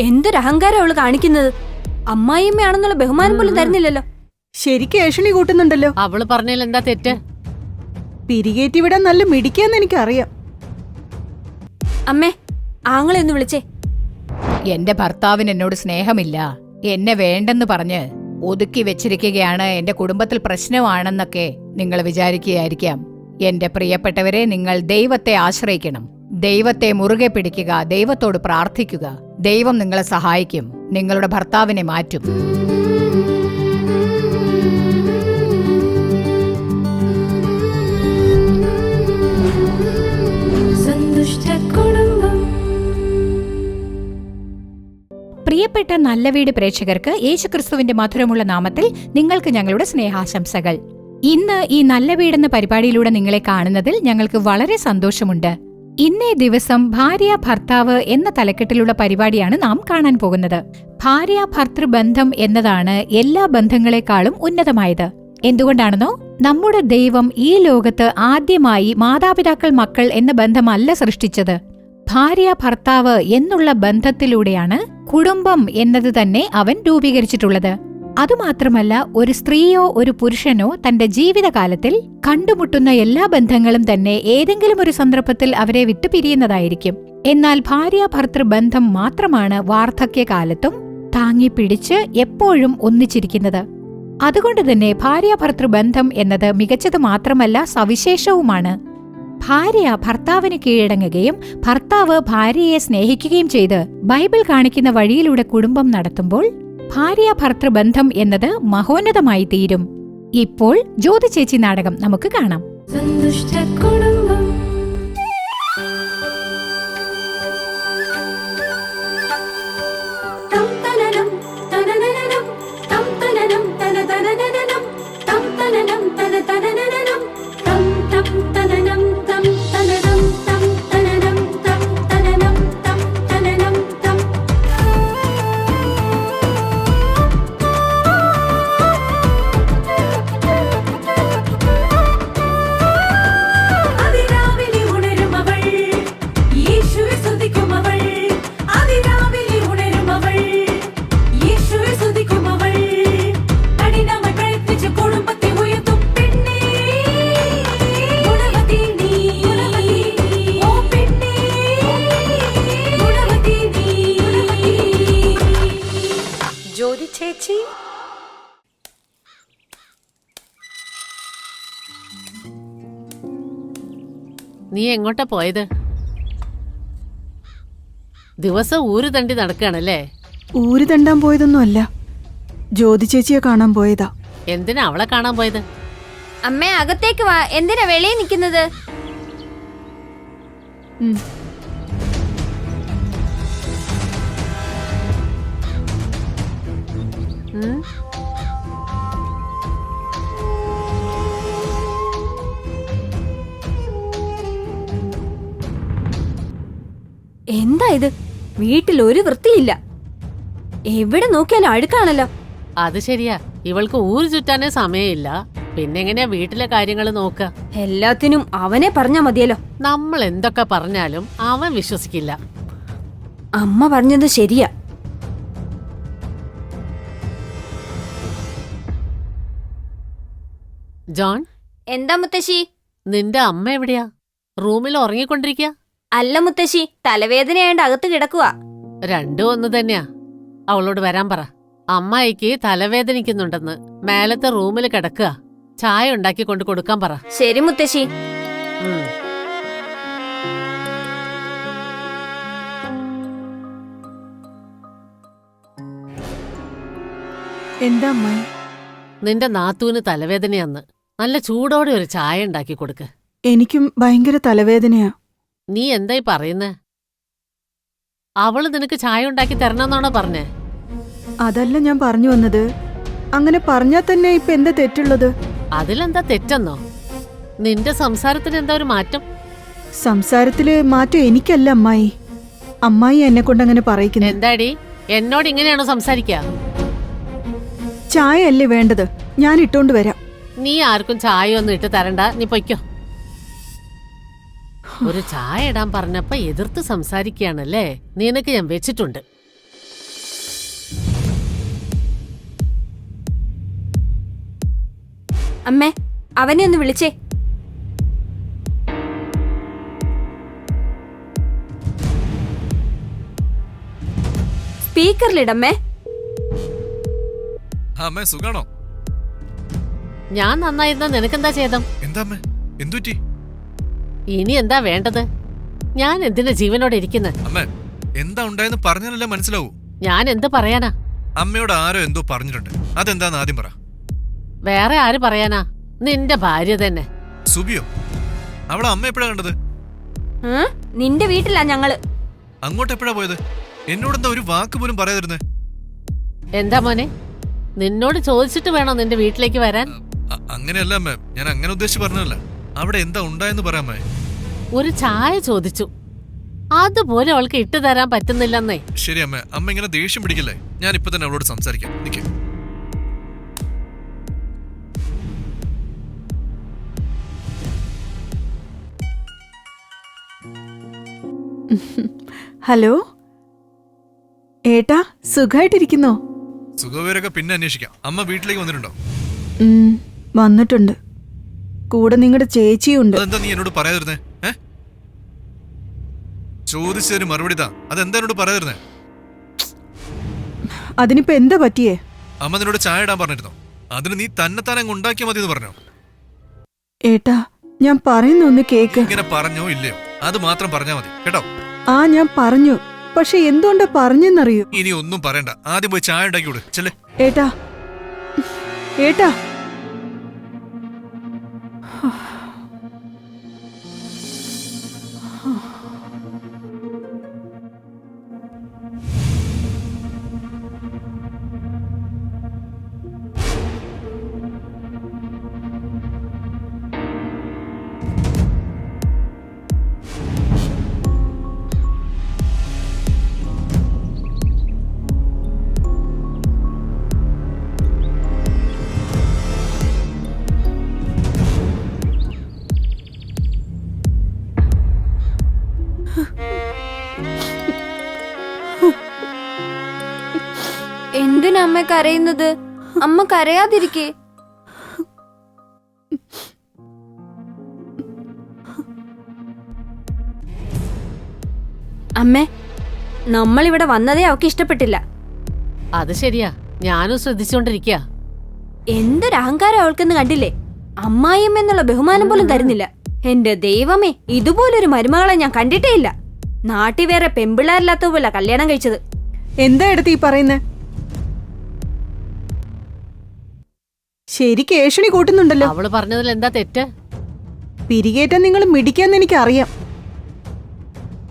എന്തൊരു അഹങ്കാരം അവൾ കാണിക്കുന്നത്? അമ്മായിയമ്മയാണെന്നുള്ള ബഹുമാനം പോലും തരുന്നില്ലല്ലോ. ശരിക്കും ഏഷണി കൂട്ടുന്നുണ്ടല്ലോ. അവൾ പറഞ്ഞതിൽ എന്താ തെറ്റ്? പിരികേറ്റി വിടാൻ നല്ല മിടിക്കാന്ന് എനിക്കറിയാം. അമ്മേ ആങ്ങളെ ഒന്ന് വിളിച്ചേ. എന്റെ ഭർത്താവിന് എന്നോട് സ്നേഹമില്ല. എന്നെ വേണ്ടെന്ന് പറഞ്ഞ് ഒതുക്കി വെച്ചിരിക്കുകയാണ് എന്റെ കുടുംബത്തിൽ പ്രശ്നമാണെന്നൊക്കെ നിങ്ങൾ വിചാരിക്കുകയായിരിക്കാം. എന്റെ പ്രിയപ്പെട്ടവരെ നിങ്ങൾ ദൈവത്തെ ആശ്രയിക്കണം. ദൈവത്തെ മുറുകെ പിടിക്കുക ദൈവത്തോട് പ്രാർത്ഥിക്കുക. ദൈവം നിങ്ങളെ സഹായിക്കും നിങ്ങളുടെ ഭർത്താവിനെ മാറ്റും. പ്രിയപ്പെട്ട നല്ല വീട് പ്രേക്ഷകർക്ക് യേശുക്രിസ്തുവിന്റെ മധുരമുള്ള നാമത്തിൽ നിങ്ങൾക്ക് ഞങ്ങളുടെ സ്നേഹാശംസകൾ. ഇന്ന് ഈ നല്ല വീടെന്ന പരിപാടിയിലൂടെ നിങ്ങളെ കാണുന്നതിൽ ഞങ്ങൾക്ക് വളരെ സന്തോഷമുണ്ട്. ഇന്നേ ദിവസം ഭാര്യ ഭർത്താവ് എന്ന തലക്കെട്ടിലുള്ള പരിപാടിയാണ് നാം കാണാൻ പോകുന്നത്. ഭാര്യ ഭർത്തൃബന്ധം എന്നതാണ് എല്ലാ ബന്ധങ്ങളെക്കാളും ഉന്നതമായത്. എന്തുകൊണ്ടാണെന്നോ? നമ്മുടെ ദൈവം ഈ ലോകത്ത് ആദ്യമായി മാതാപിതാക്കൾ മക്കൾ എന്ന ബന്ധമല്ല സൃഷ്ടിച്ചത്. ഭാര്യ ഭർത്താവ് എന്നുള്ള ബന്ധത്തിലൂടെയാണ് കുടുംബം എന്നത് തന്നെ അവൻ രൂപീകരിച്ചിട്ടുള്ളത്. അതുമാത്രമല്ല ഒരു സ്ത്രീയോ ഒരു പുരുഷനോ തന്റെ ജീവിതകാലത്തിൽ കണ്ടുമുട്ടുന്ന എല്ലാ ബന്ധങ്ങളും തന്നെ ഏതെങ്കിലും ഒരു സന്ദർഭത്തിൽ അവരെ വിട്ടുപിരിയുന്നതായിരിക്കും എന്നാൽ ഭാര്യ ഭർത്തൃ ബന്ധം മാത്രമാണ് വാർദ്ധക്യകാലത്തും താങ്ങി പിടിച്ച് എപ്പോഴും ഒന്നിച്ചിരിക്കുന്നത്. അതുകൊണ്ട് തന്നെ ഭാര്യ ഭർത്തൃ ബന്ധം എന്നത് മികച്ചത് മാത്രമല്ല സവിശേഷവുമാണ്. ഭാര്യ ഭർത്താവിന് കീഴടങ്ങുകയും ഭർത്താവ് ഭാര്യയെ സ്നേഹിക്കുകയും ചെയ്ത് ബൈബിൾ കാണിക്കുന്ന വഴിയിലൂടെ കുടുംബം നടത്തുമ്പോൾ ഭാര്യ ഭർത്തൃബന്ധം എന്നത് മഹോന്നതമായി തീരും. ഇപ്പോൾ ജ്യോതി ചേച്ചി നാടകം നമുക്ക് കാണാം. അതിരാവിലെ നീ എങ്ങോട്ടാ പോയത്? ദിവസം ഊര് തണ്ടി നടക്കുകയാണല്ലേ? ഊര് തണ്ടാൻ പോയതൊന്നും അല്ല. ജ്യോതി ചേച്ചിയെ കാണാൻ പോയതാ. എന്തിനാ അവളെ കാണാൻ പോയത്? അമ്മ അകത്തേക്ക് വാ. എന്തിനാ വെളിയിൽ നിൽക്കുന്നത്? ഉം. എന്താ ഇത്? വീട്ടിൽ ഒരു വൃത്തിയില്ല. എവിടെ നോക്കിയാലും അഴുക്കാണല്ലോ. അത് ശരിയാ. ഇവൾക്ക് ഊര് ചുറ്റാനേ സമയമില്ല. പിന്നെങ്ങനെയാ വീട്ടിലെ കാര്യങ്ങൾ നോക്ക എല്ലാത്തിനും അവനെ പറഞ്ഞാ മതിയല്ലോ. നമ്മൾ എന്തൊക്കെ പറഞ്ഞാലും അവൻ വിശ്വസിക്കില്ല. അമ്മ പറഞ്ഞത് ശരിയാ. ജോൺ? എന്താ മുത്തശ്ശി? നിന്റെ അമ്മ എവിടെയാ? റൂമിൽ ഉറങ്ങിക്കൊണ്ടിരിക്കുക അല്ല മുത്തശ്ശി തലവേദനയായോണ്ട് അകത്ത് കിടക്കുക രണ്ടും ഒന്ന് തന്നെയാ. അവളോട് വരാൻ പറ. അമ്മായിക്ക് തലവേദനിക്കുന്നുണ്ടെന്ന് മേലത്തെ റൂമിൽ കിടക്കുക. ചായ ഉണ്ടാക്കി കൊണ്ട് കൊടുക്കാൻ പറ. ശരി മുത്തശ്ശി. ഉം. എന്താ അമ്മായി? നിന്റെ നാത്തൂന് തലവേദനയാന്ന്. നല്ല ചൂടോടെ ഒരു ചായ ഉണ്ടാക്കി കൊടുക്ക്. എനിക്കും ഭയങ്കര തലവേദനയാ. നീ എന്തായി പറയുന്നേ? അവൾ നിനക്ക് ചായ ഉണ്ടാക്കി തരണമെന്നാണോ പറഞ്ഞേ? അതല്ല ഞാൻ പറഞ്ഞു വന്നത്. അങ്ങനെ പറഞ്ഞാൽ തന്നെ ഇപ്പൊ എന്താ തെറ്റുള്ളത്? അതിലെന്താ തെറ്റെന്നോ? നിന്റെ സംസാരത്തിന് എന്താ ഒരു മാറ്റം? സംസാരത്തിൽ മാറ്റം എനിക്കല്ല അമ്മായി. അമ്മായി എന്നെ കൊണ്ട് അങ്ങനെ പറയിക്കുന്നത് എന്താടി? എന്നോട് ഇങ്ങനെയാണോ സംസാരിക്കുക ചായ അല്ലേ വേണ്ടത്? ഞാൻ ഇട്ടോണ്ട് വരാം. നീ ആർക്കും ചായ ഒന്നും ഇട്ട് തരണ്ട. നീ പൊയ്ക്കോ. ഒരു ചായ ഇടാൻ പറഞ്ഞപ്പ എതിർത്ത് സംസാരിക്കുകയാണല്ലേ? നിനക്ക് ഞാൻ വെച്ചിട്ടുണ്ട്. അമ്മേ അവനെ ഒന്ന് വിളിച്ചേ. സ്പീക്കറിലിടമ്മേ. അമ്മേ സുഖാണോ? ഞാൻ നന്നായിരുന്ന? നിനക്കെന്താ ചെയ്തം എന്താ അമ്മേ? എന്തുറ്റി ഇനി എന്താ വേണ്ടത്? ഞാൻ എന്തിനാ ജീവനോടെ ഇരിക്കുന്നത് അമ്മ എന്താ ഉണ്ടായെന്ന് പറഞ്ഞാലല്ലേ മനസ്സിലാവൂ. ഞാൻ എന്ത് പറയാനാ? അമ്മയോട് ആരോ എന്തോ പറഞ്ഞിട്ടുണ്ട്. അതെന്താന്ന് ആദ്യം പറ. വേറെ ആര് പറയാനാ? നിന്റെ ഭാര്യ തന്നെ. സുബിയോ അവളെ അമ്മ എപ്പോഴാ കണ്ടത്? ഉം? നിന്റെ വീട്ടിലാ ഞങ്ങൾ. അങ്ങോട്ട് എപ്പോഴാ പോയത്? എന്നോടെന്താ ഒരു വാക്ക് പോലും പറയാതിരുന്നേ? എന്താ മോനെ? നിന്നോട് ചോദിച്ചിട്ട് വേണോ നിന്റെ വീട്ടിലേക്ക് വരാൻ? അ- അങ്ങനെയല്ല അമ്മ ഞാൻ അങ്ങനെ ഉദ്ദേശിച്ച് പറഞ്ഞതല്ല. അവിടെ എന്താ ഉണ്ടായെന്ന് പറയാമേ ഒരു ചായ ചോദിച്ചു. അതുപോലെ അവൾക്ക് ഇട്ടു തരാൻ പറ്റുന്നില്ലെന്നേ. ശരി അമ്മ അമ്മ ഇങ്ങനെ ദേഷ്യം പിടിക്കില്ലേ? ഞാൻ ഇപ്പൊ തന്നെ അവളോട് സംസാരിക്കാം. നിക്ക്. ഹലോ? ഏട്ടാ സുഖമായിട്ടിരിക്കുന്നോ സുഖവിവരൊക്കെ പിന്നെ അന്വേഷിക്കാം. അമ്മ വീട്ടിലേക്ക് വന്നിട്ടുണ്ടോ? വന്നിട്ടുണ്ട്. കൂടെ നിങ്ങളുടെ ചേച്ചിയുണ്ട്. എന്താ അതെന്താ നീ എന്നോട് പറയാതിരുന്നേ? ചോദിച്ചതിന് മറുപടി താ അതെന്താ എന്നോട് പറയാതിരുന്നേ? അതിനിപ്പോ എന്താ പറ്റിയേ? അമ്മ നിന്നോട് ചായ ഇടാൻ പറഞ്ഞിരുന്നോ? അതിന് നീ തന്നെ തന്നെ ഉണ്ടാക്കിയാൽ മതി എന്ന് പറഞ്ഞോ? ഏട്ടാ ഞാൻ പറയുന്ന ഒന്ന് കേക്ക്. ഇങ്ങനെ പറഞ്ഞോ ഇല്ലയോ? അത് മാത്രം പറഞ്ഞാ മതി. കേട്ടോ? ആ ഞാൻ പറഞ്ഞു. പക്ഷെ എന്തുകൊണ്ടാ പറഞ്ഞെന്നറിയോ? ഇനി ഒന്നും പറയണ്ട. ആദ്യം പോയി ചായ ഉണ്ടാക്കി വിട് ചെല്ലേ. ഏട്ടാ ഏട്ടാ. അമ്മ കരയുന്നത്? അമ്മ കരയാതിരിക്കേ. അമ്മേ നമ്മളിവിടെ വന്നതേ അവക്ക് ഇഷ്ടപ്പെട്ടില്ല. അത് ശരിയാ. ഞാനും ശ്രദ്ധിച്ചുകൊണ്ടിരിക്കുക എന്തൊരു അഹങ്കാരം അവൾക്കെന്ന് കണ്ടില്ലേ? അമ്മായിയമ്മ എന്നുള്ള ബഹുമാനം പോലും തരുന്നില്ല. എന്റെ ദൈവമേ ഇതുപോലൊരു മരുമകളെ ഞാൻ കണ്ടിട്ടേ ഇല്ല. നാട്ടിൽ വേറെ പെമ്പിള്ളാരില്ലാത്ത പോലെ കല്യാണം കഴിച്ചത്. എന്താ എടുത്ത് ഈ പറയുന്നേ? ശരിക്ക് ഏഷണി കൂട്ടുന്നുണ്ടല്ലോ. അവൾ പറഞ്ഞതിൽ എന്താ തെറ്റ്? പിരികേറ്റം നിങ്ങൾ മിടിക്കാന്ന് എനിക്കറിയാം.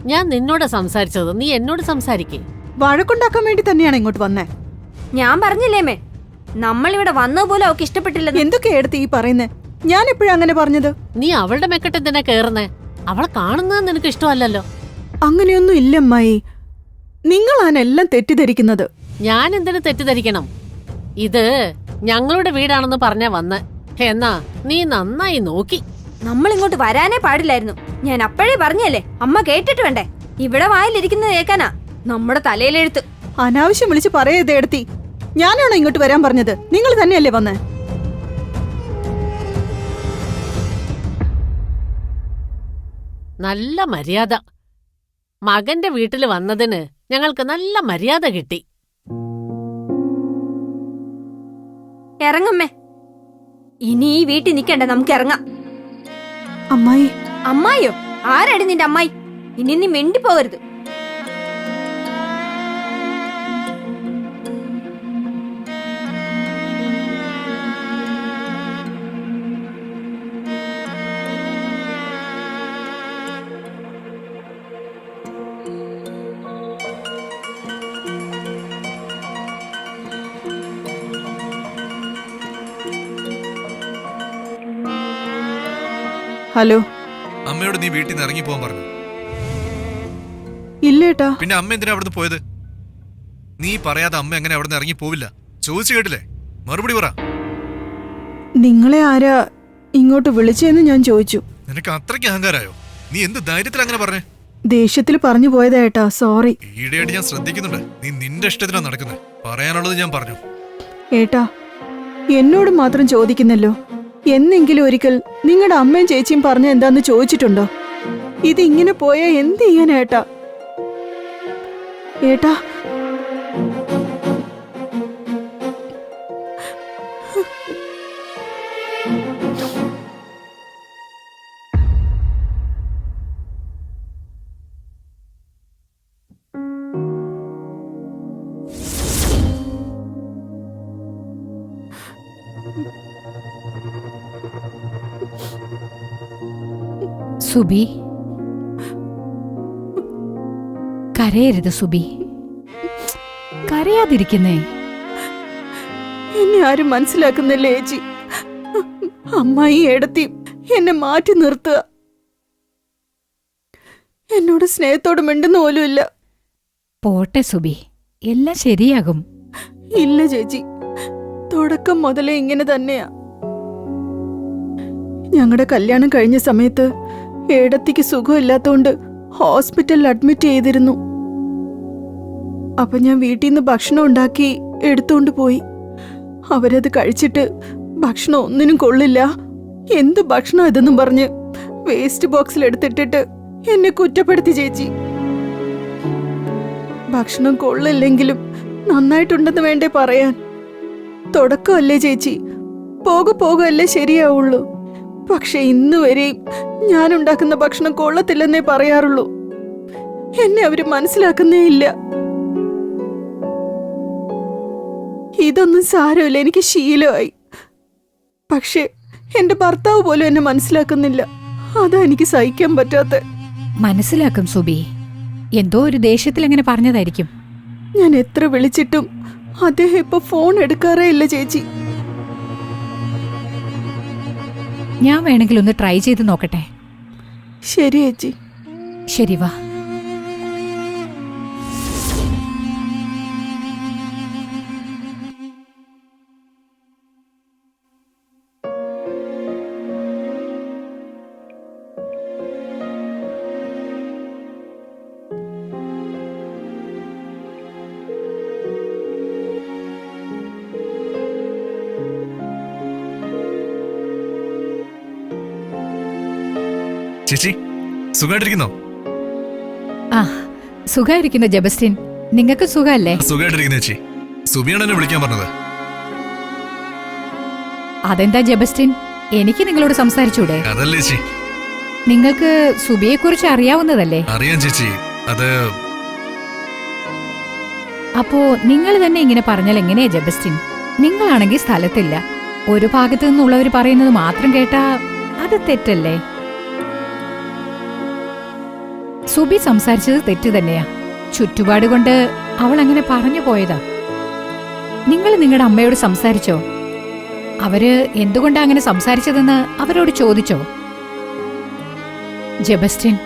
ഞാൻ നിന്നോട് സംസാരിച്ചത് നീ എന്നോട് സംസാരിക്കേ. വഴക്കുണ്ടാക്കാൻ വേണ്ടി തന്നെയാണ് ഇങ്ങോട്ട് വന്നേ. ഞാൻ പറഞ്ഞില്ലേമേ നമ്മളിവിടെ വന്നത് പോലും അവൾക്ക് ഇഷ്ടപ്പെട്ടില്ല എന്തൊക്കെ എടുത്ത് ഈ പറയുന്നേ? ഞാൻ എപ്പോഴും അങ്ങനെ പറഞ്ഞത്? നീ അവളുടെ മെക്കെട്ട് എന്തിനാ കേറുന്നേ? അവളെ കാണുന്നത് നിനക്ക് ഇഷ്ടമല്ലല്ലോ. അങ്ങനെയൊന്നും ഇല്ലമ്മായി നിങ്ങളാണ് എല്ലാം തെറ്റിദ്ധരിക്കുന്നത്. ഞാൻ എന്തിനു തെറ്റിദ്ധരിക്കണം? ഇത് ഞങ്ങളുടെ വീടാണെന്ന് പറഞ്ഞാ വന്ന്. എന്നാ നീ നന്നായി നോക്കി. നമ്മൾ ഇങ്ങോട്ട് വരാനേ പാടില്ലായിരുന്നു. ഞാൻ അപ്പോഴേ പറഞ്ഞല്ലേ അമ്മ കേട്ടിട്ട് വേണ്ടേ? ഇവിടെ വായിലിരിക്കുന്നത് കേൾക്കാനാ. നമ്മുടെ തലയിലെഴുത്ത്. അനാവശ്യം വിളിച്ച് പറയരുത് എടുത്തി ഞാനാണോ ഇങ്ങോട്ട് വരാൻ പറഞ്ഞത്? നിങ്ങൾ തന്നെയല്ലേ വന്നേ? നല്ല മര്യാദ. മകന്റെ വീട്ടിൽ വന്നതിന് ഞങ്ങൾക്ക് നല്ല മര്യാദ കിട്ടി. ഇറങ്ങമ്മേ. ഇനി ഈ വീട്ടിൽ നിൽക്കണ്ട നമുക്ക് ഇറങ്ങാം. അമ്മായി. അമ്മായിയോ? ആരാണ് നിന്റെ അമ്മായി? ഇനി നീ മിണ്ടിപ്പോകരുത്. ഹലോ. അമ്മയോട് നീ വീട്ടിൽ നിന്ന് ഇറങ്ങി പോകാൻ പറഞ്ഞു. ഇല്ലേട്ടാ പിന്നെ അമ്മ എന്തിനാ അവിടുന്ന് പോയത്? നീ പറയാതെ അമ്മ എങ്ങനെ അവിടുന്ന് ഇറങ്ങി പോവില്ല? ചോദിച്ചു കേട്ടില്ലേ? മറുപടി പറ. നിങ്ങളെ ആരാ ഇങ്ങോട്ട് വിളിച്ചെന്ന് ഞാൻ ചോദിച്ചു. നിനക്ക് അത്രയ്ക്ക് അഹങ്കാരായോ നീ എന്ത് ധൈര്യത്തിൽ അങ്ങനെ പറഞ്ഞേ? ദേഷ്യത്തിൽ പറഞ്ഞു പോയതേട്ടാ സോറി. ഈടെയായിട്ട് ഞാൻ ശ്രദ്ധിക്കുന്നുണ്ട്. നീ നിന്റെ ഇഷ്ടത്തിനാ നടക്കുന്നത് പറയാനുള്ളത് ഞാൻ പറഞ്ഞു. ഏട്ടാ എന്നോട് മാത്രം ചോദിക്കുന്നല്ലോ. എന്നെങ്കിലും ഒരിക്കൽ നിങ്ങളുടെ അമ്മയും ചേച്ചിയും പറഞ്ഞ എന്താന്ന് ചോദിച്ചിട്ടുണ്ടോ? ഇതിങ്ങനെ പോയാ എന്ത് ചെയ്യാൻ ഏട്ടാ? ഏട്ടാ? സുബി. കരയരുത് സുബി. കരയാതിരിക്കുന്നേ. എന്നെ ആരും മനസ്സിലാക്കുന്നില്ല ഏച്ചി? അമ്മായി എടുത്തി എന്നെ മാറ്റി നിർത്തുക. എന്നോട് സ്നേഹത്തോട് മിണ്ടുന്ന പോലുമില്ല പോട്ടെ സുബി എല്ലാം ശരിയാകും. ഇല്ല ചേച്ചി. തുടക്കം മുതലേ ഇങ്ങനെ തന്നെയാ. ഞങ്ങളുടെ കല്യാണം കഴിഞ്ഞ സമയത്ത് ഏടത്തിക്ക് സുഖമില്ലാത്തോണ്ട് ഹോസ്പിറ്റലിൽ അഡ്മിറ്റ് ചെയ്തിരുന്നു. അപ്പൊ ഞാൻ വീട്ടിൽ നിന്ന് ഭക്ഷണം ഉണ്ടാക്കി എടുത്തോണ്ട് പോയി. അവരത് കഴിച്ചിട്ട് ഭക്ഷണം ഒന്നിനും കൊള്ളില്ല. എന്ത് ഭക്ഷണം ഇതെന്നും പറഞ്ഞ് വേസ്റ്റ് ബോക്സിൽ എടുത്തിട്ടിട്ട് എന്നെ കുറ്റപ്പെടുത്തി ചേച്ചി. ഭക്ഷണം കൊള്ളില്ലെങ്കിലും നന്നായിട്ടുണ്ടെന്ന് വേണ്ടേ പറയാൻ. തുടക്കമല്ലേ ചേച്ചി? പോക പോകല്ലേ ശരിയാവുള്ളൂ. പക്ഷെ ഇന്ന് വരെയും ഞാൻ ഉണ്ടാക്കുന്ന ഭക്ഷണം കൊള്ളത്തില്ലെന്നേ പറയാറുള്ളൂ. എന്നെ അവർ മനസ്സിലാക്കുന്നേ ഇല്ല. ഇതൊന്നും സാരമില്ല എനിക്ക് ശീലമായി. പക്ഷെ എന്റെ ഭർത്താവ് പോലും എന്നെ മനസ്സിലാക്കുന്നില്ല. അതാ എനിക്ക് സഹിക്കാൻ പറ്റാത്ത. മനസ്സിലാക്കും സുബി. എന്തോ ഒരു ദേഷ്യത്തിൽ അങ്ങനെ പറഞ്ഞതായിരിക്കും. ഞാൻ എത്ര വിളിച്ചിട്ടും അദ്ദേഹം ഇപ്പൊ ഫോൺ എടുക്കാറേ ഇല്ല ചേച്ചി. ഞാൻ വേണമെങ്കിൽ ഒന്ന് ട്രൈ ചെയ്ത് നോക്കട്ടെ. ശരി ചേച്ചി ശരി വാ. ചേച്ചി സുഖമായിട്ടിരിക്കുന്നോ ആ സുഖായിരിക്കുന്ന ജബസ്റ്റിൻ. നിങ്ങൾക്ക് സുഖമല്ലേ? സുഖമായിട്ടിരിക്കുന്നു ചേച്ചി. സുബിയാണ് എന്നെ വിളിക്കാൻ പറഞ്ഞത്. അതെന്താ ജബസ്റ്റിൻ? എനിക്ക് നിങ്ങളോട് സംസാരിച്ചൂടെ? അതല്ലേ ചേച്ചി. നിങ്ങൾക്ക് സുബിയെ കുറിച്ച് അറിയാവുന്നതല്ലേ? അറിയാം ചേച്ചി. അത് അപ്പോ നിങ്ങൾ തന്നെ ഇങ്ങനെ പറഞ്ഞാൽ എങ്ങനെയാ ജബസ്റ്റിൻ? നിങ്ങളാണെങ്കിൽ സ്ഥലത്തില്ല. ഒരു ഭാഗത്തു നിന്നുള്ളവർ പറയുന്നത് മാത്രം കേട്ടാ അത് തെറ്റല്ലേ? സുബി സംസാരിച്ചത് തെറ്റ് തന്നെയാ. ചുറ്റുപാട് കൊണ്ട് അവൾ അങ്ങനെ പറഞ്ഞു പോയതാ. നിങ്ങൾ നിങ്ങളുടെ അമ്മയോട് സംസാരിച്ചോ? അവർ എന്തുകൊണ്ടാ അങ്ങനെ സംസാരിച്ചതെന്ന് അവരോട് ചോദിച്ചോ? ജബസ്റ്റിൻ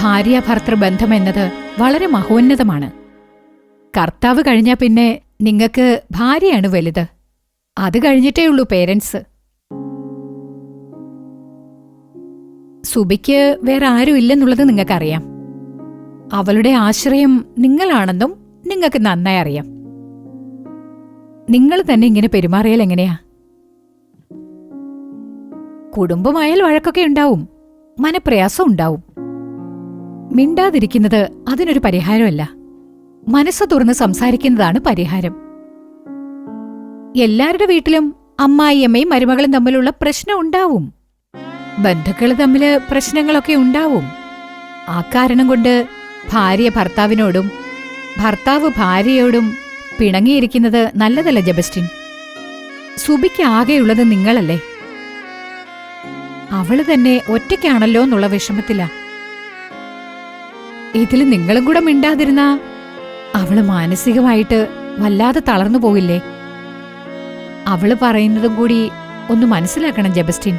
ഭാര്യ ഭർത്തൃ ബന്ധം എന്നത് വളരെ മഹോന്നതമാണ്. കർത്താവ് കഴിഞ്ഞാ പിന്നെ നിങ്ങൾക്ക് ഭാര്യയാണ് വലുത്. അത് കഴിഞ്ഞിട്ടേ ഉള്ളൂ പേരൻസ്. സുബിക്ക് വേറെ ആരും ഇല്ലെന്നുള്ളത് നിങ്ങൾക്കറിയാം. അവളുടെ ആശ്രയം നിങ്ങളാണെന്നും നിങ്ങൾക്ക് നന്നായി അറിയാം. നിങ്ങൾ തന്നെ ഇങ്ങനെ പെരുമാറിയാൽ എങ്ങനെയാ? കുടുംബമായാൽ വഴക്കൊക്കെ ഉണ്ടാവും മനപ്രയാസം ഉണ്ടാവും. മിണ്ടാതിരിക്കുന്നത് അതിനൊരു പരിഹാരമല്ല. മനസ്സ് തുറന്ന് സംസാരിക്കുന്നതാണ് പരിഹാരം. എല്ലാവരുടെ വീട്ടിലും അമ്മായിയമ്മയും മരുമകളും തമ്മിലുള്ള പ്രശ്നം ഉണ്ടാവും. ബന്ധുക്കൾ തമ്മിൽ പ്രശ്നങ്ങളൊക്കെ ഉണ്ടാവും. ആ കാരണം കൊണ്ട് ഭാര്യ ഭർത്താവിനോടും ഭർത്താവ് ഭാര്യയോടും പിണങ്ങിയിരിക്കുന്നത് നല്ലതല്ല ജബസ്റ്റിൻ? സുബിക്ക് ആകെയുള്ളത് നിങ്ങളല്ലേ? അവൾ തന്നെ ഒറ്റയ്ക്കാണല്ലോ എന്നുള്ള വിഷമത്തില. ഇതിൽ നിങ്ങളും കൂടെ മിണ്ടാതിരുന്ന അവൾ മാനസികമായിട്ട് വല്ലാതെ തളർന്നു പോകില്ലേ അവൾ പറയുന്നതും കൂടി ഒന്ന് മനസ്സിലാക്കണം ജബസ്റ്റിൻ.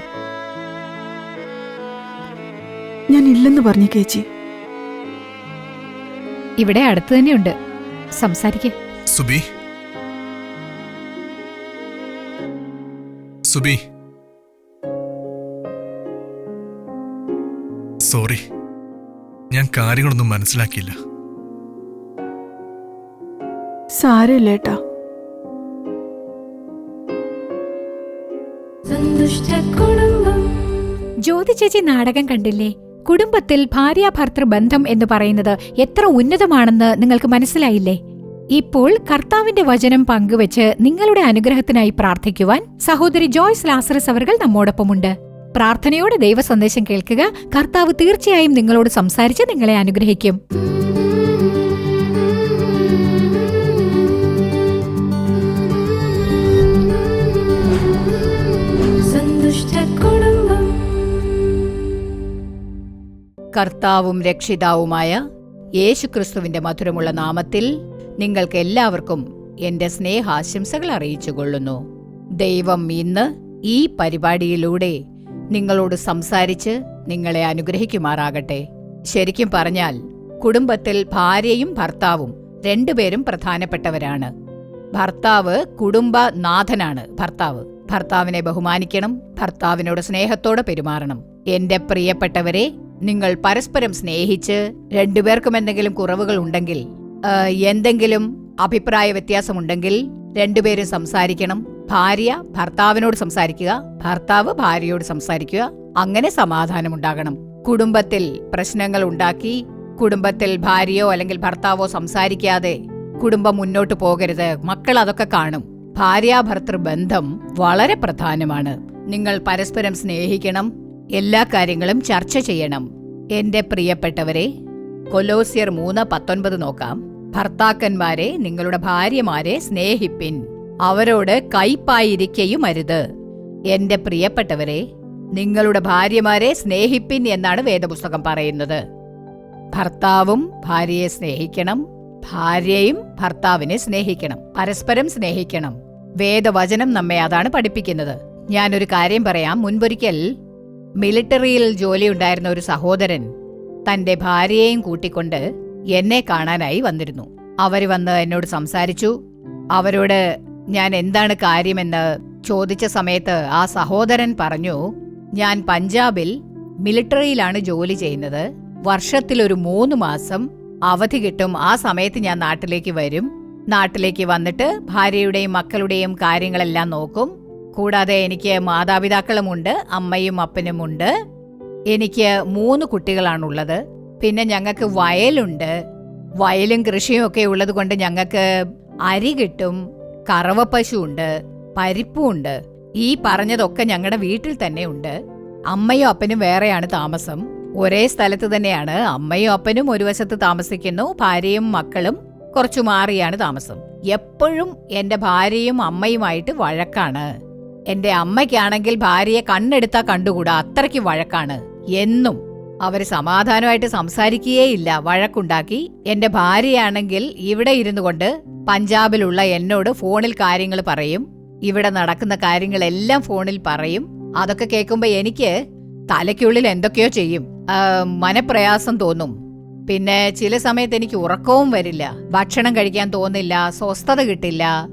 ഞാൻ ഇല്ലെന്ന് പറഞ്ഞു ചേച്ചി ഇവിടെ അടുത്ത് തന്നെയുണ്ട്. സംസാരിക്കേ. സുബി. സുബി. സോറി. ഞാൻ കാര്യങ്ങളൊന്നും മനസ്സിലാക്കിയില്ല. സാരമില്ല ഏട്ടാ. ജ്യോതി ചേച്ചി നാടകം കണ്ടില്ലേ? കുടുംബത്തിൽ ഭാര്യാഭർത്തൃ ബന്ധം എന്ന് പറയുന്നത് എത്ര ഉന്നതമാണെന്ന് നിങ്ങൾക്ക് മനസ്സിലായില്ലേ? ഇപ്പോൾ കർത്താവിന്റെ വചനം പങ്കുവച്ച് നിങ്ങളുടെ അനുഗ്രഹത്തിനായി പ്രാർത്ഥിക്കുവാൻ സഹോദരി ജോയ്സ് ലാസറസ് അവർ നമ്മോടൊപ്പമുണ്ട്. പ്രാർത്ഥനയോടെ ദൈവ സന്ദേശം കേൾക്കുക കർത്താവ് തീർച്ചയായും നിങ്ങളോട് സംസാരിച്ച് നിങ്ങളെ അനുഗ്രഹിക്കും. കർത്താവും രക്ഷിതാവുമായ യേശുക്രിസ്തുവിന്റെ മധുരമുള്ള നാമത്തിൽ നിങ്ങൾക്ക് എല്ലാവർക്കും എന്റെ സ്നേഹാശംസകൾ അറിയിച്ചുകൊള്ളുന്നു. ദൈവം ഇന്ന് ഈ പരിപാടിയിലൂടെ നിങ്ങളോട് സംസാരിച്ച് നിങ്ങളെ അനുഗ്രഹിക്കുമാറാകട്ടെ. ശരിക്കും പറഞ്ഞാൽ കുടുംബത്തിൽ ഭാര്യയും ഭർത്താവും രണ്ടുപേരും പ്രധാനപ്പെട്ടവരാണ്. ഭർത്താവ് കുടുംബനാഥനാണ്. ഭർത്താവ് ഭർത്താവിനെ ബഹുമാനിക്കണം ഭർത്താവിനോട് സ്നേഹത്തോടെ പെരുമാറണം. എന്റെ പ്രിയപ്പെട്ടവരെ നിങ്ങൾ പരസ്പരം സ്നേഹിച്ച് രണ്ടുപേർക്കും എന്തെങ്കിലും കുറവുകൾ ഉണ്ടെങ്കിൽ എന്തെങ്കിലും അഭിപ്രായ വ്യത്യാസമുണ്ടെങ്കിൽ രണ്ടുപേരും സംസാരിക്കണം. ഭാര്യ ഭർത്താവിനോട് സംസാരിക്കുക ഭർത്താവ് ഭാര്യയോട് സംസാരിക്കുക. അങ്ങനെ സമാധാനമുണ്ടാകണം. കുടുംബത്തിൽ പ്രശ്നങ്ങൾ ഉണ്ടാക്കി കുടുംബത്തിൽ ഭാര്യയോ അല്ലെങ്കിൽ ഭർത്താവോ സംസാരിക്കാതെ കുടുംബം മുന്നോട്ട് പോകരുത്. മക്കൾ അതൊക്കെ കാണും. ഭാര്യാഭർത്തൃ ബന്ധം വളരെ പ്രധാനമാണ്. നിങ്ങൾ പരസ്പരം സ്നേഹിക്കണം എല്ലാ കാര്യങ്ങളും ചർച്ച ചെയ്യണം. എന്റെ പ്രിയപ്പെട്ടവരെ കൊലോസിയർ മൂന്ന് പത്തൊൻപത് നോക്കാം. ഭർത്താക്കന്മാരെ നിങ്ങളുടെ ഭാര്യമാരെ സ്നേഹിപ്പിൻ. അവരോട് കയ്പായിരിക്കയും അരുത് എന്റെ പ്രിയപ്പെട്ടവരെ നിങ്ങളുടെ ഭാര്യമാരെ സ്നേഹിപ്പിൻ എന്നാണ് വേദപുസ്തകം പറയുന്നത്. ഭർത്താവും ഭാര്യയെ സ്നേഹിക്കണം. ഭാര്യയും ഭർത്താവിനെ സ്നേഹിക്കണം. പരസ്പരം സ്നേഹിക്കണം. വേദവചനം നമ്മെ അതാണ് പഠിപ്പിക്കുന്നത്. ഞാനൊരു കാര്യം പറയാം. മുൻപൊരിക്കൽ മിലിറ്ററിയിൽ ജോലിയുണ്ടായിരുന്ന ഒരു സഹോദരൻ തന്റെ ഭാര്യയെയും കൂട്ടിക്കൊണ്ട് എന്നെ കാണാനായി വന്നിരുന്നു. അവർ വന്ന് എന്നോട് സംസാരിച്ചു. അവരോട് ഞാൻ എന്താണ് കാര്യമെന്ന് ചോദിച്ച സമയത്ത് ആ സഹോദരൻ പറഞ്ഞു ഞാൻ പഞ്ചാബിൽ മിലിറ്ററിയിലാണ് ജോലി ചെയ്യുന്നത്. വർഷത്തിലൊരു മൂന്ന് മാസം അവധി കിട്ടും. ആ സമയത്ത് ഞാൻ നാട്ടിലേക്ക് വരും. നാട്ടിലേക്ക് വന്നിട്ട് ഭാര്യയുടെയും മക്കളുടെയും കാര്യങ്ങളെല്ലാം നോക്കും. കൂടാതെ എനിക്ക് മാതാപിതാക്കളുമുണ്ട് അമ്മയും അപ്പനുമുണ്ട്. എനിക്ക് മൂന്ന് കുട്ടികളാണുള്ളത്. പിന്നെ ഞങ്ങൾക്ക് വയലുണ്ട്. വയലും കൃഷിയും ഒക്കെ ഉള്ളത് കൊണ്ട് ഞങ്ങൾക്ക് അരി കിട്ടും കറവപ്പശു ഉണ്ട് പരിപ്പുണ്ട്. ഈ പറഞ്ഞതൊക്കെ ഞങ്ങളുടെ വീട്ടിൽ തന്നെ ഉണ്ട് അമ്മയും അപ്പനും വേറെയാണ് താമസം. ഒരേ സ്ഥലത്ത് തന്നെയാണ്. അമ്മയും അപ്പനും ഒരു വശത്ത് താമസിക്കുന്നു ഭാര്യയും മക്കളും കുറച്ചു മാറിയാണ് താമസം. എപ്പോഴും എന്റെ ഭാര്യയും അമ്മയുമായിട്ട് വഴക്കാണ്. എന്റെ അമ്മയ്ക്കാണെങ്കിൽ ഭാര്യയെ കണ്ണെടുത്താ കണ്ടുകൂടാ? അത്രയ്ക്ക് വഴക്കാണ്. എന്നും അവർ സമാധാനമായിട്ട് സംസാരിക്കുകയേയില്ല. വഴക്കുണ്ടാക്കി. എന്റെ ഭാര്യയാണെങ്കിൽ ഇവിടെ ഇരുന്നു കൊണ്ട് പഞ്ചാബിലുള്ള എന്നോട് ഫോണിൽ കാര്യങ്ങൾ പറയും. ഇവിടെ നടക്കുന്ന കാര്യങ്ങളെല്ലാം ഫോണിൽ പറയും. അതൊക്കെ കേൾക്കുമ്പോ എനിക്ക് തലയ്ക്കുള്ളിൽ എന്തൊക്കെയോ ചെയ്യും. മനപ്രയാസം തോന്നും. പിന്നെ ചില സമയത്ത് എനിക്ക് ഉറക്കവും വരില്ല. ഭക്ഷണം കഴിക്കാൻ തോന്നില്ല. സ്വസ്ഥത കിട്ടില്ല.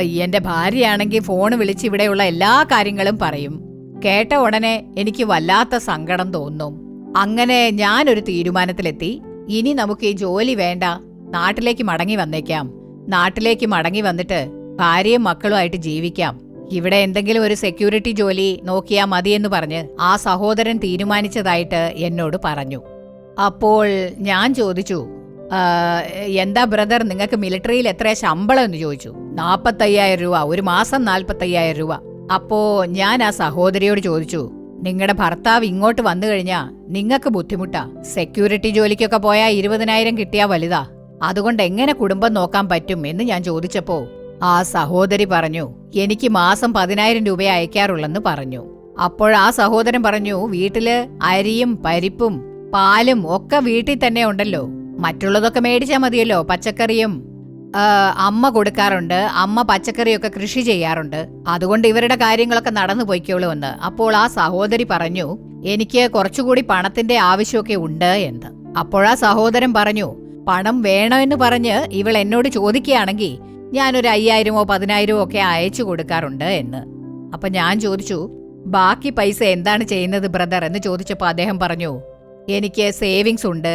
എന്റെ ഭാര്യയാണെങ്കിൽ ഫോൺ വിളിച്ച് ഇവിടെയുള്ള എല്ലാ കാര്യങ്ങളും പറയും. കേട്ട ഉടനെ എനിക്ക് വല്ലാത്ത സങ്കടം തോന്നും. അങ്ങനെ ഞാനൊരു തീരുമാനത്തിലെത്തി. ഇനി നമുക്ക് ഈ ജോലി വേണ്ട. നാട്ടിലേക്ക് മടങ്ങി വന്നേക്കാം. നാട്ടിലേക്ക് മടങ്ങി വന്നിട്ട് ഭാര്യയും മക്കളുമായിട്ട് ജീവിക്കാം. ഇവിടെ എന്തെങ്കിലും ഒരു സെക്യൂരിറ്റി ജോലി നോക്കിയാ മതിയെന്ന് പറഞ്ഞ് ആ സഹോദരൻ തീരുമാനിച്ചതായിട്ട് എന്നോട് പറഞ്ഞു. അപ്പോൾ ഞാൻ ചോദിച്ചു "ആ, എന്താ ബ്രദർ നിങ്ങൾക്ക് മിലിറ്ററിയിൽ എത്ര ശമ്പളം എന്ന് ചോദിച്ചു. നാൽപ്പത്തയ്യായിരം രൂപ ഒരു മാസം നാൽപ്പത്തയ്യായിരം രൂപ. അപ്പോ ഞാൻ ആ സഹോദരിയോട് ചോദിച്ചു നിങ്ങളുടെ ഭർത്താവ് ഇങ്ങോട്ട് വന്നു കഴിഞ്ഞാ നിങ്ങൾക്ക് ബുദ്ധിമുട്ടാ? സെക്യൂരിറ്റി ജോലിക്കൊക്കെ പോയാൽ ഇരുപതിനായിരം കിട്ടിയാ വലുതാ. അതുകൊണ്ട് എങ്ങനെ കുടുംബം നോക്കാൻ പറ്റും? എന്ന് ഞാൻ ചോദിച്ചപ്പോ ആ സഹോദരി പറഞ്ഞു എനിക്ക് മാസം പതിനായിരം രൂപ അയക്കാറുള്ളെന്ന് പറഞ്ഞു. അപ്പോൾ ആ സഹോദരൻ പറഞ്ഞു വീട്ടിൽ അരിയും പരിപ്പും പാലും ഒക്കെ വീട്ടിൽ തന്നെ ഉണ്ടല്ലോ. മറ്റുള്ളതൊക്കെ മേടിച്ചാൽ മതിയല്ലോ പച്ചക്കറിയും അമ്മ കൊടുക്കാറുണ്ട്. അമ്മ പച്ചക്കറിയൊക്കെ കൃഷി ചെയ്യാറുണ്ട്. അതുകൊണ്ട് ഇവരുടെ കാര്യങ്ങളൊക്കെ നടന്നു പോയിക്കോളൂ എന്ന്. അപ്പോൾ ആ സഹോദരി പറഞ്ഞു എനിക്ക് കുറച്ചുകൂടി പണത്തിന്റെ ആവശ്യമൊക്കെ ഉണ്ട് എന്ന്. അപ്പോഴാ സഹോദരൻ പറഞ്ഞു പണം വേണമെന്ന് പറഞ്ഞ് ഇവൾ എന്നോട് ചോദിക്കുകയാണെങ്കിൽ ഞാനൊരു അയ്യായിരമോ പതിനായിരമോ ഒക്കെ അയച്ചു കൊടുക്കാറുണ്ട് എന്ന്. അപ്പൊ ഞാൻ ചോദിച്ചു ബാക്കി പൈസ എന്താണ് ചെയ്യുന്നത് ബ്രദർ? എന്ന് ചോദിച്ചപ്പോൾ അദ്ദേഹം പറഞ്ഞു എനിക്ക് സേവിങ്സ് ഉണ്ട്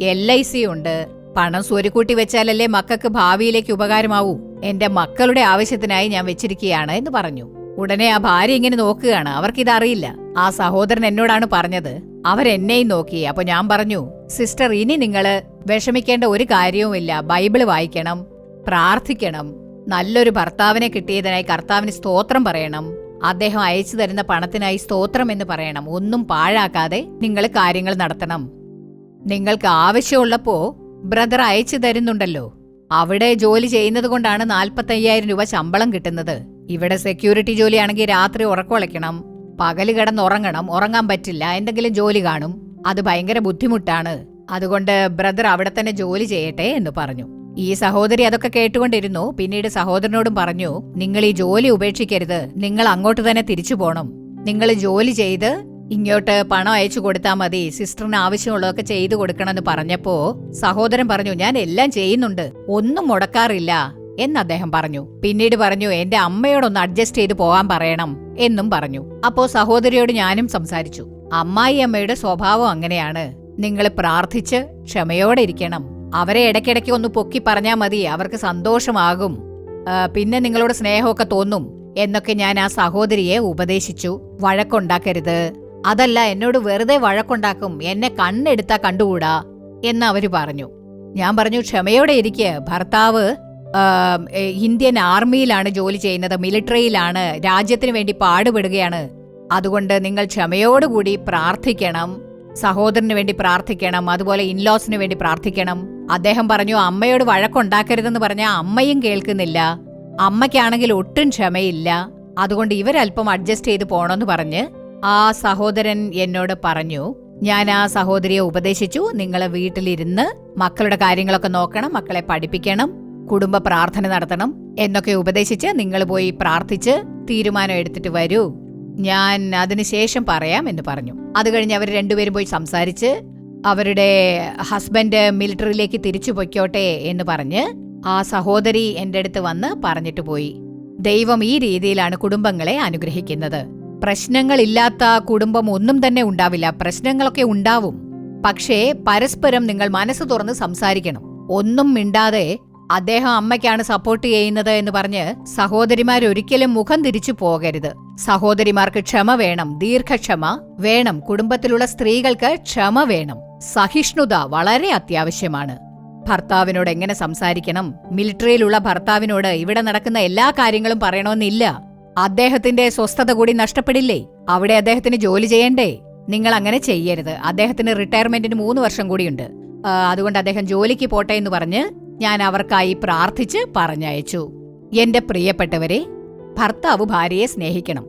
എൽ ഐ സി ഉണ്ട്. പണം സ്വരുക്കൂട്ടി വെച്ചാലല്ലേ മക്കൾക്ക് ഭാവിയിലേക്ക് ഉപകാരമാവൂ. എന്റെ മക്കളുടെ ആവശ്യത്തിനായി ഞാൻ വെച്ചിരിക്കുകയാണ് എന്ന് പറഞ്ഞു. ഉടനെ ആ ഭാര്യ ഇങ്ങനെ നോക്കുകയാണ്. അവർക്കിതറിയില്ല. ആ സഹോദരൻ എന്നോടാണ് പറഞ്ഞത്. അവരെന്നെയും നോക്കി. അപ്പൊ ഞാൻ പറഞ്ഞു സിസ്റ്റർ ഇനി നിങ്ങൾ വിഷമിക്കേണ്ട ഒരു കാര്യവുമില്ല. ബൈബിൾ വായിക്കണം പ്രാർത്ഥിക്കണം. നല്ലൊരു ഭർത്താവിനെ കിട്ടിയതിനായി കർത്താവിന് സ്തോത്രം പറയണം. അദ്ദേഹം അയച്ചു തരുന്ന പണത്തിനായി സ്തോത്രം എന്ന് പറയണം. ഒന്നും പാഴാക്കാതെ നിങ്ങൾ കാര്യങ്ങൾ നടത്തണം. നിങ്ങൾക്ക് ആവശ്യമുള്ളപ്പോ ബ്രദർ അയച്ചു തരുന്നുണ്ടല്ലോ. അവിടെ ജോലി ചെയ്യുന്നത് കൊണ്ടാണ് നാൽപ്പത്തയ്യായിരം രൂപ ശമ്പളം കിട്ടുന്നത്. ഇവിടെ സെക്യൂരിറ്റി ജോലിയാണെങ്കിൽ രാത്രി ഉറക്കമുളയ്ക്കണം പകൽ കിടന്നുറങ്ങണം ഉറങ്ങാൻ പറ്റില്ല എന്തെങ്കിലും ജോലി കാണും. അത് ഭയങ്കര ബുദ്ധിമുട്ടാണ്. അതുകൊണ്ട് ബ്രദർ അവിടെ തന്നെ ജോലി ചെയ്യട്ടെ എന്ന് പറഞ്ഞു. ഈ സഹോദരി അതൊക്കെ കേട്ടുകൊണ്ടിരുന്നു. പിന്നീട് സഹോദരനോടും പറഞ്ഞു നിങ്ങൾ ഈ ജോലി ഉപേക്ഷിക്കരുത്. നിങ്ങൾ അങ്ങോട്ട് തന്നെ തിരിച്ചു പോണം. നിങ്ങൾ ജോലി ചെയ്ത് ഇങ്ങോട്ട് പണം അയച്ചു കൊടുത്താൽ മതി. സിസ്റ്ററിന് ആവശ്യമുള്ളതൊക്കെ ചെയ്തു കൊടുക്കണമെന്ന് പറഞ്ഞപ്പോ സഹോദരൻ പറഞ്ഞു ഞാൻ എല്ലാം ചെയ്യുന്നുണ്ട്. ഒന്നും മുടക്കാറില്ല. എന്ന് അദ്ദേഹം പറഞ്ഞു. പിന്നീട് പറഞ്ഞു എന്റെ അമ്മയോടൊന്ന് അഡ്ജസ്റ്റ് ചെയ്ത് പോകാൻ പറയണം എന്നും പറഞ്ഞു. അപ്പോ സഹോദരിയോട് ഞാനും സംസാരിച്ചു. അമ്മായി അമ്മയുടെ സ്വഭാവം അങ്ങനെയാണ്. നിങ്ങൾ പ്രാർത്ഥിച്ച് ക്ഷമയോടെ ഇരിക്കണം. അവരെ ഇടയ്ക്കിടയ്ക്ക് ഒന്ന് പൊക്കി പറഞ്ഞാൽ മതി. അവർക്ക് സന്തോഷമാകും. പിന്നെ നിങ്ങളോട് സ്നേഹമൊക്കെ തോന്നും എന്നൊക്കെ ഞാൻ ആ സഹോദരിയെ ഉപദേശിച്ചു. വഴക്കുണ്ടാക്കരുത്. അതല്ല എന്നോട് വെറുതെ വഴക്കുണ്ടാക്കും എന്നെ കണ്ണെടുത്താ കണ്ടുകൂടാ എന്ന് അവർ പറഞ്ഞു. ഞാൻ പറഞ്ഞു ക്ഷമയോടെ ഇരിക്കെ. ഭർത്താവ് ഇന്ത്യൻ ആർമിയിലാണ് ജോലി ചെയ്യുന്നത് മിലിറ്ററിയിലാണ് രാജ്യത്തിന് വേണ്ടി പാടുപെടുകയാണ്. അതുകൊണ്ട് നിങ്ങൾ ക്ഷമയോടുകൂടി പ്രാർത്ഥിക്കണം സഹോദരന് വേണ്ടി പ്രാർത്ഥിക്കണം അതുപോലെ ഇൻലോസിന് വേണ്ടി പ്രാർത്ഥിക്കണം. അദ്ദേഹം പറഞ്ഞു അമ്മയോട് വഴക്കുണ്ടാക്കരുതെന്ന് പറഞ്ഞാൽ അമ്മയും കേൾക്കുന്നില്ല. അമ്മയ്ക്കാണെങ്കിൽ ഒട്ടും ക്ഷമയില്ല. അതുകൊണ്ട് ഇവരല്പം അഡ്ജസ്റ്റ് ചെയ്ത് പോണമെന്ന് പറഞ്ഞ് ആ സഹോദരൻ എന്നോട് പറഞ്ഞു ഞാൻ ആ സഹോദരിയെ ഉപദേശിച്ചു. നിങ്ങളെ വീട്ടിലിരുന്ന് മക്കളുടെ കാര്യങ്ങളൊക്കെ നോക്കണം മക്കളെ പഠിപ്പിക്കണം കുടുംബ പ്രാർത്ഥന നടത്തണം എന്നൊക്കെ ഉപദേശിച്ച് നിങ്ങൾ പോയി പ്രാർത്ഥിച്ച് തീരുമാനം എടുത്തിട്ട് വരൂ. ഞാൻ അതിനുശേഷം പറയാം എന്ന് പറഞ്ഞു. അത് കഴിഞ്ഞ് അവർ രണ്ടുപേരും പോയി സംസാരിച്ച് അവരുടെ ഹസ്ബൻഡ് മിലിറ്ററിയിലേക്ക് തിരിച്ചു പൊയ്ക്കോട്ടെ എന്ന് പറഞ്ഞ് ആ സഹോദരി എന്റെ അടുത്ത് വന്ന് പറഞ്ഞിട്ട് പോയി. ദൈവം ഈ രീതിയിലാണ് കുടുംബങ്ങളെ അനുഗ്രഹിക്കുന്നത്. പ്രശ്നങ്ങളില്ലാത്ത കുടുംബം ഒന്നും തന്നെ ഉണ്ടാവില്ല. പ്രശ്നങ്ങളൊക്കെ ഉണ്ടാവും. പക്ഷേ പരസ്പരം നിങ്ങൾ മനസ്സ് തുറന്ന് സംസാരിക്കണം. ഒന്നും മിണ്ടാതെ അദ്ദേഹം അമ്മയ്ക്കാണ് സപ്പോർട്ട് ചെയ്യുന്നത് എന്ന് പറഞ്ഞ് സഹോദരിമാർ ഒരിക്കലും മുഖം തിരിച്ചു പോകരുത്. സഹോദരിമാർക്ക് ക്ഷമ വേണം ദീർഘക്ഷമ വേണം കുടുംബത്തിലുള്ള സ്ത്രീകൾക്ക് ക്ഷമ വേണം. സഹിഷ്ണുത വളരെ അത്യാവശ്യമാണ്. ഭർത്താവിനോട് എങ്ങനെ സംസാരിക്കണം? മിലിറ്ററിയിലുള്ള ഭർത്താവിനോട് ഇവിടെ നടക്കുന്ന എല്ലാ കാര്യങ്ങളും പറയണമെന്നില്ല. അദ്ദേഹത്തിന്റെ സ്വസ്ഥത കൂടി നഷ്ടപ്പെടില്ലേ? അവിടെ അദ്ദേഹത്തിന് ജോലി ചെയ്യണ്ടേ? നിങ്ങൾ അങ്ങനെ ചെയ്യരുത്. അദ്ദേഹത്തിന് റിട്ടയർമെന്റിന് മൂന്ന് വർഷം കൂടിയുണ്ട്. അതുകൊണ്ട് അദ്ദേഹം ജോലിക്ക് പോട്ടെ എന്ന് പറഞ്ഞ് ഞാൻ അവർക്കായി പ്രാർത്ഥിച്ച് പറഞ്ഞയച്ചു. എന്റെ പ്രിയപ്പെട്ടവരെ ഭർത്താവ് ഭാര്യയെ സ്നേഹിക്കണം.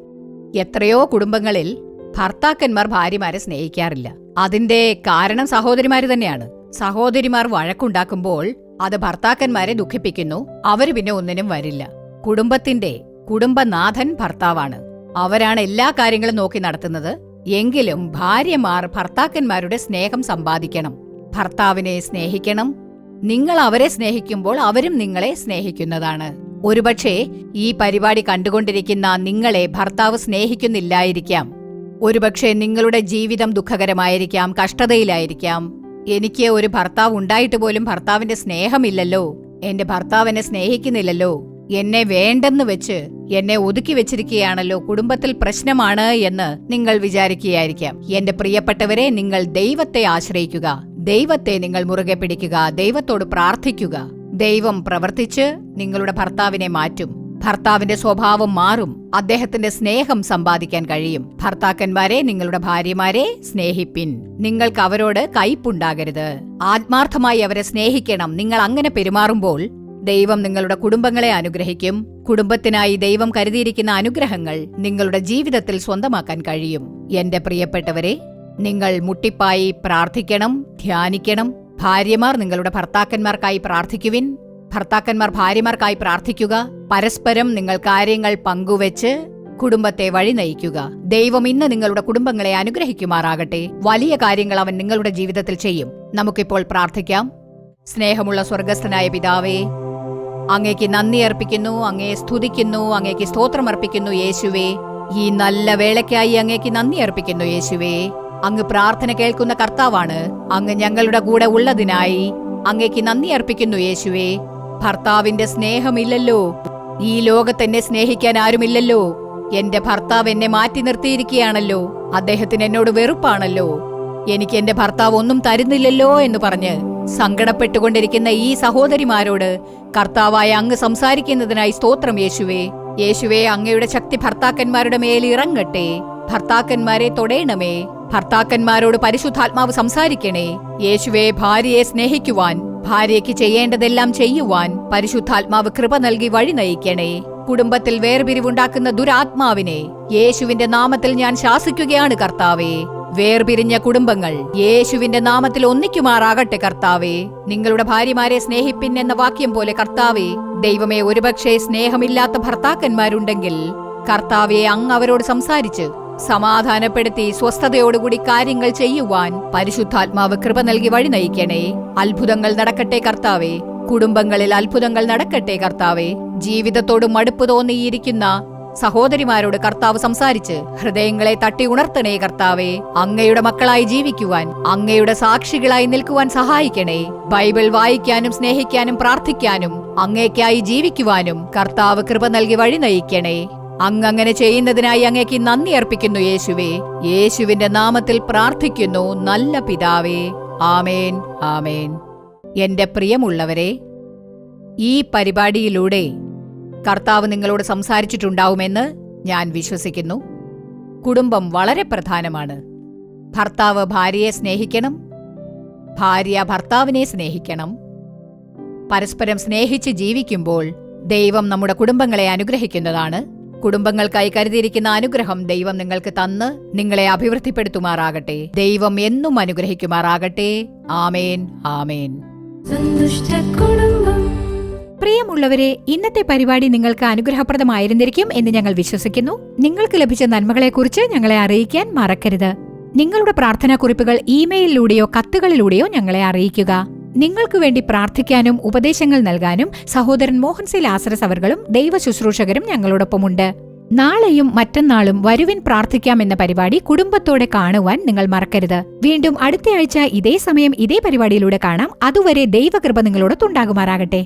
എത്രയോ കുടുംബങ്ങളിൽ ഭർത്താക്കന്മാർ ഭാര്യമാരെ സ്നേഹിക്കാറില്ല. അതിന്റെ കാരണം സഹോദരിമാര് തന്നെയാണ്. സഹോദരിമാർ വഴക്കുണ്ടാക്കുമ്പോൾ അത് ഭർത്താക്കന്മാരെ ദുഃഖിപ്പിക്കുന്നു. അവർ പിന്നെ ഒന്നിനും വരില്ല. കുടുംബത്തിന്റെ കുടുംബനാഥൻ ഭർത്താവാണ്. അവരാണ് എല്ലാ കാര്യങ്ങളും നോക്കി നടത്തുന്നത്. എങ്കിലും ഭാര്യമാർ ഭർത്താക്കന്മാരുടെ സ്നേഹം സമ്പാദിക്കണം. ഭർത്താവിനെ സ്നേഹിക്കണം. നിങ്ങൾ അവരെ സ്നേഹിക്കുമ്പോൾ അവരും നിങ്ങളെ സ്നേഹിക്കുന്നതാണ്. ഒരുപക്ഷെ ഈ പരിപാടി കണ്ടുകൊണ്ടിരിക്കുന്ന നിങ്ങളെ ഭർത്താവ് സ്നേഹിക്കുന്നില്ലായിരിക്കാം. ഒരുപക്ഷെ നിങ്ങളുടെ ജീവിതം ദുഃഖകരമായിരിക്കാം കഷ്ടതയിലായിരിക്കാം. എനിക്ക് ഒരു ഭർത്താവ് ഉണ്ടായിട്ട് പോലും ഭർത്താവിന്റെ സ്നേഹമില്ലല്ലോ. എന്റെ ഭർത്താവ് എന്നെ സ്നേഹിക്കുന്നില്ലല്ലോ. എന്നെ വേണ്ടെന്ന് വെച്ച് എന്നെ ഒതുക്കി വെച്ചിരിക്കുകയാണല്ലോ കുടുംബത്തിൽ പ്രശ്നമാണ് എന്ന് നിങ്ങൾ വിചാരിക്കുകയായിരിക്കാം. എന്റെ പ്രിയപ്പെട്ടവരെ നിങ്ങൾ ദൈവത്തെ ആശ്രയിക്കുക. ദൈവത്തെ നിങ്ങൾ മുറുകെ പിടിക്കുക. ദൈവത്തോട് പ്രാർത്ഥിക്കുക. ദൈവം പ്രവർത്തിച്ച് നിങ്ങളുടെ ഭർത്താവിനെ മാറ്റും. ഭർത്താവിന്റെ സ്വഭാവം മാറും. അദ്ദേഹത്തിന്റെ സ്നേഹം സമ്പാദിക്കാൻ കഴിയും. ഭർത്താക്കന്മാരെ നിങ്ങളുടെ ഭാര്യമാരെ സ്നേഹിപ്പിൻ. നിങ്ങൾക്ക് അവരോട് കയ്പുണ്ടാകരുത്. ആത്മാർത്ഥമായി അവരെ സ്നേഹിക്കണം. നിങ്ങൾ അങ്ങനെ പെരുമാറുമ്പോൾ ദൈവം നിങ്ങളുടെ കുടുംബങ്ങളെ അനുഗ്രഹിക്കും. കുടുംബത്തിനായി ദൈവം കരുതിയിരിക്കുന്ന അനുഗ്രഹങ്ങൾ നിങ്ങളുടെ ജീവിതത്തിൽ സ്വന്തമാക്കാൻ കഴിയും. എന്റെ പ്രിയപ്പെട്ടവരെ നിങ്ങൾ മുട്ടിപ്പായി പ്രാർത്ഥിക്കണം ധ്യാനിക്കണം. ഭാര്യമാർ നിങ്ങളുടെ ഭർത്താക്കന്മാർക്കായി പ്രാർത്ഥിക്കുവിൻ. ഭർത്താക്കന്മാർ ഭാര്യമാർക്കായി പ്രാർത്ഥിക്കുക. പരസ്പരം നിങ്ങൾ കാര്യങ്ങൾ പങ്കുവെച്ച് കുടുംബത്തെ വഴി നയിക്കുക ദൈവം ഇന്ന് നിങ്ങളുടെ കുടുംബങ്ങളെ അനുഗ്രഹിക്കുമാറാകട്ടെ. വലിയ കാര്യങ്ങൾ അവൻ നിങ്ങളുടെ ജീവിതത്തിൽ ചെയ്യും. നമുക്കിപ്പോൾ പ്രാർത്ഥിക്കാം. സ്നേഹമുള്ള സ്വർഗസ്ഥനായ പിതാവേ അങ്ങേക്ക് നന്ദി അർപ്പിക്കുന്നു അങ്ങയെ സ്തുതിക്കുന്നു അങ്ങേക്ക് സ്തോത്രം അർപ്പിക്കുന്നു യേശുവേ. ഈ നല്ല വേളയ്ക്കായി അങ്ങേക്ക് നന്ദി അർപ്പിക്കുന്നു യേശുവേ. അങ്ങ് പ്രാർത്ഥന കേൾക്കുന്ന കർത്താവാണ് അങ്ങ് ഞങ്ങളുടെ കൂടെ ഉള്ളതിനായി അങ്ങേക്ക് നന്ദി അർപ്പിക്കുന്നു യേശുവേ. ഭർത്താവിന്റെ സ്നേഹമില്ലല്ലോ. ഈ ലോകത്തെന്നെ സ്നേഹിക്കാൻ ആരുമില്ലല്ലോ. എന്റെ ഭർത്താവ് എന്നെ മാറ്റി നിർത്തിയിരിക്കുകയാണല്ലോ. അദ്ദേഹത്തിന് എന്നോട് വെറുപ്പാണല്ലോ. എനിക്ക് എന്റെ ഭർത്താവ് ഒന്നും തരുന്നില്ലല്ലോ എന്ന് പറഞ്ഞ് സങ്കടപ്പെട്ടുകൊണ്ടിരിക്കുന്ന ഈ സഹോദരിമാരോട് കർത്താവായ അങ്ങ് സംസാരിക്കുന്നതിനായി സ്തോത്രം യേശുവേ. യേശുവേ അങ്ങയുടെ ശക്തി ഭർത്താക്കന്മാരുടെ മേൽ ഇറങ്ങട്ടെ. ഭർത്താക്കന്മാരെ തൊടയണമേ ഭർത്താക്കന്മാരോട് പരിശുദ്ധാത്മാവ് സംസാരിക്കണേ. യേശുവെ ഭാര്യയെ സ്നേഹിക്കുവാൻ ഭാര്യയ്ക്ക് ചെയ്യേണ്ടതെല്ലാം ചെയ്യുവാൻ പരിശുദ്ധാത്മാവ് കൃപ നൽകി വഴി നയിക്കണേ. കുടുംബത്തിൽ വേർപിരിവുണ്ടാക്കുന്ന ദുരാത്മാവിനെ യേശുവിന്റെ നാമത്തിൽ ഞാൻ ശാസിക്കുകയാണ് കർത്താവേ. വേർപിരിഞ്ഞ കുടുംബങ്ങൾ യേശുവിന്റെ നാമത്തിൽ ഒന്നിക്കുമാറാകട്ടെ കർത്താവേ. നിങ്ങളുടെ ഭാര്യമാരെ സ്നേഹിപ്പിൻ എന്ന വാക്യം പോലെ കർത്താവേ ദൈവമേ ഒരുപക്ഷെ സ്നേഹമില്ലാത്ത ഭർത്താക്കന്മാരുണ്ടെങ്കിൽ കർത്താവെ അങ്ങ് അവരോട് സംസാരിച്ച് സമാധാനപ്പെടുത്തി സ്വസ്ഥതയോടുകൂടി കാര്യങ്ങൾ ചെയ്യുവാൻ പരിശുദ്ധാത്മാവ് കൃപ നൽകി വഴി നയിക്കണേ. അത്ഭുതങ്ങൾ നടക്കട്ടെ കർത്താവേ. കുടുംബങ്ങളിൽ അത്ഭുതങ്ങൾ നടക്കട്ടെ കർത്താവേ. ജീവിതത്തോട് മടുപ്പ് തോന്നിയിരിക്കുന്ന സഹോദരിമാരോട് കർത്താവ് സംസാരിച്ച് ഹൃദയങ്ങളെ തട്ടി ഉണർത്തണേ കർത്താവേ അങ്ങയുടെ മക്കളായി ജീവിക്കുവാൻ അങ്ങയുടെ സാക്ഷികളായി നിൽക്കുവാൻ സഹായിക്കണേ. ബൈബിൾ വായിക്കാനും സ്നേഹിക്കാനും പ്രാർത്ഥിക്കാനും അങ്ങേക്കായി ജീവിക്കുവാനും കർത്താവ് കൃപ നൽകി വഴി നയിക്കണേ. അങ്ങങ്ങനെ ചെയ്യുന്നതിനായി അങ്ങേക്ക് നന്ദി അർപ്പിക്കുന്നു യേശുവേ. യേശുവിന്റെ നാമത്തിൽ പ്രാർത്ഥിക്കുന്നു നല്ല പിതാവേ. ആമേൻ ആമേൻ. എന്റെ പ്രിയമുള്ളവരെ ഈ പരിപാടിയിലൂടെ കർത്താവ് നിങ്ങളോട് സംസാരിച്ചിട്ടുണ്ടാവുമെന്ന് ഞാൻ വിശ്വസിക്കുന്നു. കുടുംബം വളരെ പ്രധാനമാണ്. ഭർത്താവ് ഭാര്യയെ സ്നേഹിക്കണം. ഭാര്യ ഭർത്താവിനെ സ്നേഹിക്കണം. പരസ്പരം സ്നേഹിച്ച് ജീവിക്കുമ്പോൾ ദൈവം നമ്മുടെ കുടുംബങ്ങളെ അനുഗ്രഹിക്കുന്നതാണ്. കുടുംബങ്ങൾക്കായി കരുതിയിരിക്കുന്ന അനുഗ്രഹം ദൈവം നിങ്ങൾക്ക് തന്ന് നിങ്ങളെ അഭിവൃദ്ധിപ്പെടുത്തുമാറാകട്ടെ. ദൈവം എന്നും അനുഗ്രഹിക്കുമാറാകട്ടെ. ആമേൻ ആമേൻ. സന്തുഷ്ടകുടുംബം പ്രിയമുള്ളവരെ ഇന്നത്തെ പരിപാടി നിങ്ങൾക്ക് അനുഗ്രഹപ്രദമായിരുന്നിരിക്കും എന്ന് ഞങ്ങൾ വിശ്വസിക്കുന്നു. നിങ്ങൾക്ക് ലഭിച്ച നന്മകളെക്കുറിച്ച് ഞങ്ങളെ അറിയിക്കാൻ മറക്കരുത്. നിങ്ങളുടെ പ്രാർത്ഥനാക്കുറിപ്പുകൾ ഇമെയിലിലൂടെയോ കത്തുകളിലൂടെയോ ഞങ്ങളെ അറിയിക്കുക. നിങ്ങൾക്ക് വേണ്ടി പ്രാർത്ഥിക്കാനും ഉപദേശങ്ങൾ നൽകാനും സഹോദരൻ മോഹൻ സി ലാസറസ് അവർകളും ദൈവ ശുശ്രൂഷകരും ഞങ്ങളോടൊപ്പമുണ്ട്. നാളെയും മറ്റന്നാളും വരുവിൻ പ്രാർത്ഥിക്കാം എന്ന പരിപാടി കുടുംബത്തോടെ കാണുവാൻ നിങ്ങൾ മറക്കരുത്. വീണ്ടും അടുത്തയാഴ്ച ഇതേ സമയം ഇതേ പരിപാടിയിലൂടെ കാണാം. അതുവരെ ദൈവകൃപ നിങ്ങളോടൊത്തുണ്ടാകുമാറാകട്ടെ.